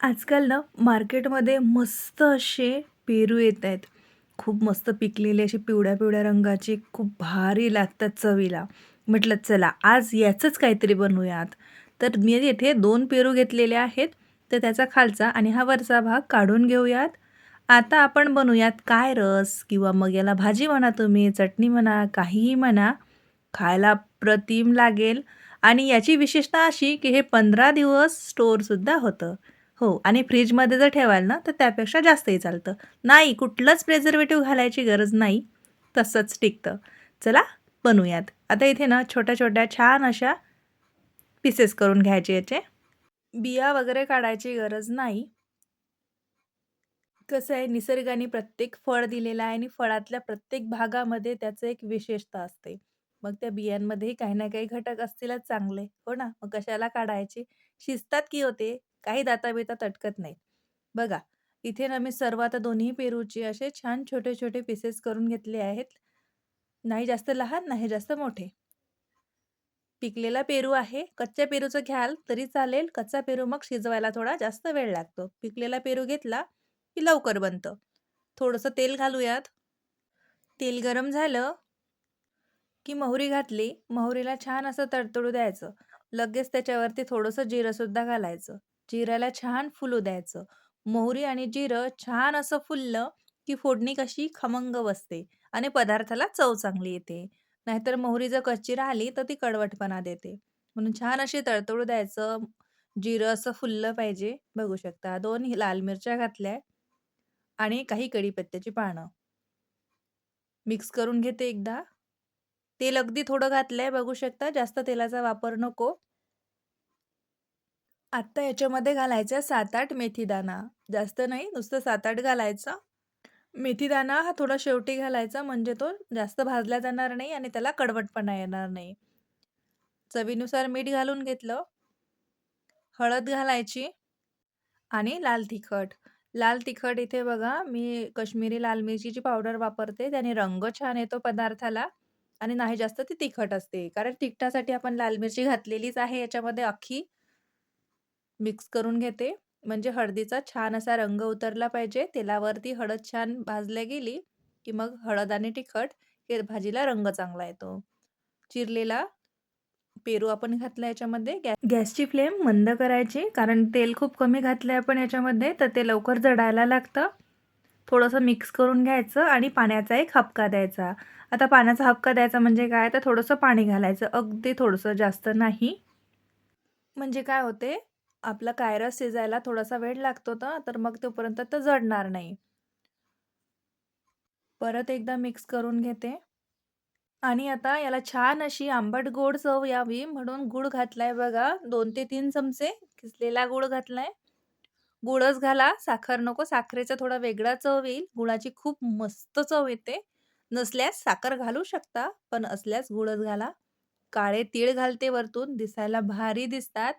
आजकाल ना मार्केटमध्ये मस्त असे पेरू येत आहेत. खूप मस्त पिकलेले असे पिवळ्या-पिवळ्या रंगाचे खूप भारी लागतात चवीला. म्हटलं चला आज याचंच काहीतरी बनवूयात. तर मी येथे दोन पेरू घेतलेले आहेत. तर त्याचा खालचा आणि हा वरचा भाग काढून घेऊयात. आता आपण बनवूयात काय रस किंवा मग याला भाजी म्हणा तुम्ही, चटणी म्हणा, काहीही म्हणा. खायला अप्रतिम लागेल आणि याची विशेषता अशी की हे 15 दिवस स्टोअरसुद्धा होतं. हो आणि फ्रीजमध्ये जर ठेवाल ना, तर त्यापेक्षा जास्तही चालतं. नाही, कुठलंच प्रेझर्वेटिव्ह घालायची गरज नाही. तसंच टिकतं. चला बनवूयात. आता इथे ना छोट्या-छोट्या छान अशा पीसेस करून घ्यायचे याचे. बिया वगैरे काढायची गरज नाही. कसं आहे निसर्गाने प्रत्येक फळ दिलेलं आहे आणि फळातल्या प्रत्येक भागामध्ये त्याचं एक विशेषता असते. मग त्या बियांमध्येही काही ना काही घटक असतीलच चांगले, हो ना? मग कशाला काढायचे? शिजतात की होते काही दाता-बिता अटकत नाही बघा, इथे ना मी सर्व आता दोन्ही पेरूचे असे छान छोटे-छोटे पीसेस करून घेतले आहेत. नाही जास्त लहान, नाही जास्त मोठे. पिकलेला पेरू आहे. कच्च्या पेरूचं घ्याल तरी चालेल. कच्चा पेरू मग शिजवायला थोडा जास्त वेळ लागतो. पिकलेला पेरू घेतला की लवकर बनतं. थोडंसं तेल घालूयात. तेल गरम झालं की मोहरी घातली. मोहरीला छान असं तडतडू द्यायचं. लगेच त्याच्यावरती थोडंसं जिरंसुद्धा घालायचं. जिऱ्याला छान फुलू द्यायचं. मोहरी आणि जिरं छान असं फुललं की फोडणी कशी खमंग बसते आणि पदार्थाला चव चांगली येते. नाहीतर मोहरी जर कच्ची राहिली तर ती कडवटपणा देते. म्हणून छान अशी तडतडू द्यायचं. जिरं असं फुललं पाहिजे. बघू शकता 2 लाल मिरच्या घातल्या आणि काही कढीपत्त्याची पानं. मिक्स करून घेते एकदा. तेल अगदी थोडं घातलंय बघू शकता. जास्त तेलाचा वापर नको. आत्ता याच्यामध्ये घालायचा 7-8 मेथीदाणा. जास्त नाही, नुसतं 7-8 घालायचा. मेथीदाणा हा थोडा शेवटी घालायचा म्हणजे तो जास्त भाजला जाणार नाही आणि त्याला कडवटपणा येणार नाही. चवीनुसार मीठ घालून घेतलं. हळद घालायची आणि लाल तिखट. लाल तिखट इथे बघा मी कश्मीरी लाल मिरचीची पावडर वापरते. त्याने रंग छान येतो पदार्थाला आणि नाही जास्त ती तिखट असते. कारण तिखटासाठी आपण लाल मिरची घातलेलीच आहे याच्यामध्ये अख्खी. मिक्स करून घेते. म्हणजे हळदीचा छान असा रंग उतरला पाहिजे. तेलावरती हळद छान भाजल्या गेली, की मग हळद आणि तिखट हे भाजीला रंग चांगला येतो. चिरलेला पेरू आपण घातला याच्यामध्ये. गॅ गॅसची फ्लेम मंद करायची. कारण तेल खूप कमी घातलंय आपण याच्यामध्ये, तर ते लवकर जडायला लागतं. थोडंसं मिक्स करून घ्यायचं आणि पाण्याचा एक हपका द्यायचा. आता पाण्याचा हपका द्यायचा म्हणजे काय, तर थोडंसं पाणी घालायचं. अगदी थोडंसं, जास्त नाही. म्हणजे काय होते, आपला कायरस शिजायला थोडासा वेळ लागतो ना, तर मग तोपर्यंत तर जडणार नाही. परत एकदा मिक्स करून घेते. आणि आता याला छान अशी आंबट-गोड चव यावी म्हणून गूळ घातलाय बघा. दोन ते तीन चमचे किसलेला गूळ घातलाय. गुळच घाला, साखर नको. साखरेचा थोडा वेगळा चव येईल. गुळाची खूप मस्त चव येते. नसल्यास साखर घालू शकता, पण असल्यास गुळच घाला. काळे तीळ घालते वरतून, दिसायला भारी दिसतात.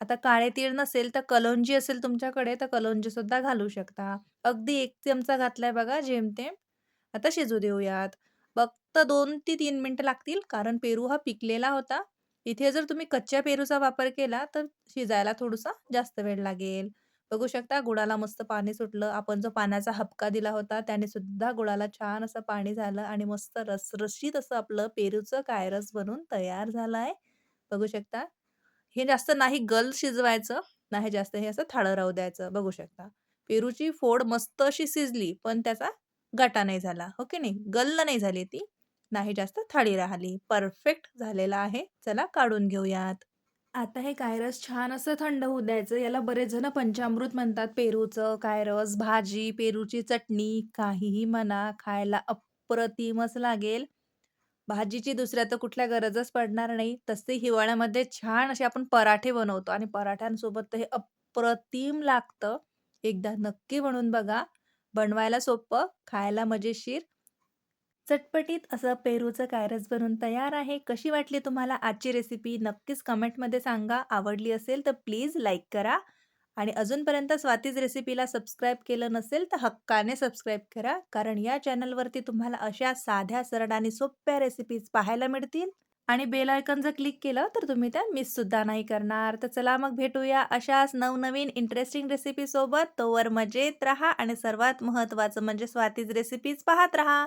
आता काळे तीळ नसेल तर कलोंजी असेल तुमच्याकडे तर कलोंजी सुद्धा घालू शकता. अगदी एक चमचा घातलाय बघा जेमतेम. आता शिजू देऊयात. फक्त दोन ते तीन मिनिटं लागतील कारण पेरू हा पिकलेला होता. इथे जर तुम्ही कच्च्या पेरूचा वापर केला तर शिजायला थोडासा जास्त वेळ लागेल. बघू शकता गुळाला मस्त पाणी सुटलं. आपण जो पाण्याचा हबका दिला होता त्याने सुद्धा गुळाला छान असं पाणी झालं आणि मस्त रसरशीत असं आपलं पेरूचं कायरस बनून तयार झालं आहे. बघू शकता. हे जास्त नाही गल शिजवायचं, नाही जास्त हे असं थाळं राहू द्यायचं. बघू शकता. पेरूची फोड मस्त अशी शिजली, पण त्याचा गाटा नाही झाला. हो की नाही? गल्ल नाही झाली ती. नाही जास्त थाळी राहिली. परफेक्ट झालेला आहे. चला काढून घेऊयात. आता हे कायरस छान असं थंड होऊ द्यायचं. याला बरेच जण पंचामृत म्हणतात. पेरूचं कायरस, भाजी, पेरूची चटणी, काहीही म्हणा, खायला अप्रतिमच लागेल. भाजीची दुसऱ्या तर कुठल्या गरजच पडणार नाही. तसे हिवाळ्यामध्ये छान असे आपण पराठे बनवतो आणि पराठ्यांसोबत तर हे अप्रतिम लागतं. एकदा नक्की बनवून बघा. बनवायला सोपं, खायला मजेशीर. चटपटीत असं पेरूचं कायरस बनून तयार आहे. कशी वाटली तुम्हाला आजची रेसिपी? नक्कीच कमेंटमध्ये सांगा. आवडली असेल तर प्लीज लाईक करा आणि अजूनपर्यंत स्वातीज रेसिपीला सबस्क्राईब केलं नसेल तर हक्काने सबस्क्राईब करा. कारण या चॅनलवरती तुम्हाला अशा साध्या, सरळ आणि सोप्या रेसिपीज पाहायला मिळतील आणि बेल आयकॉन जर क्लिक केलं तर तुम्ही त्या मिससुद्धा नाही करणार. तर चला मग भेटूया अशाच नवनवीन इंटरेस्टिंग रेसिपीसोबत. तोवर मजेत राहा आणि सर्वात महत्त्वाचं म्हणजे स्वातीज रेसिपीज पाहत राहा.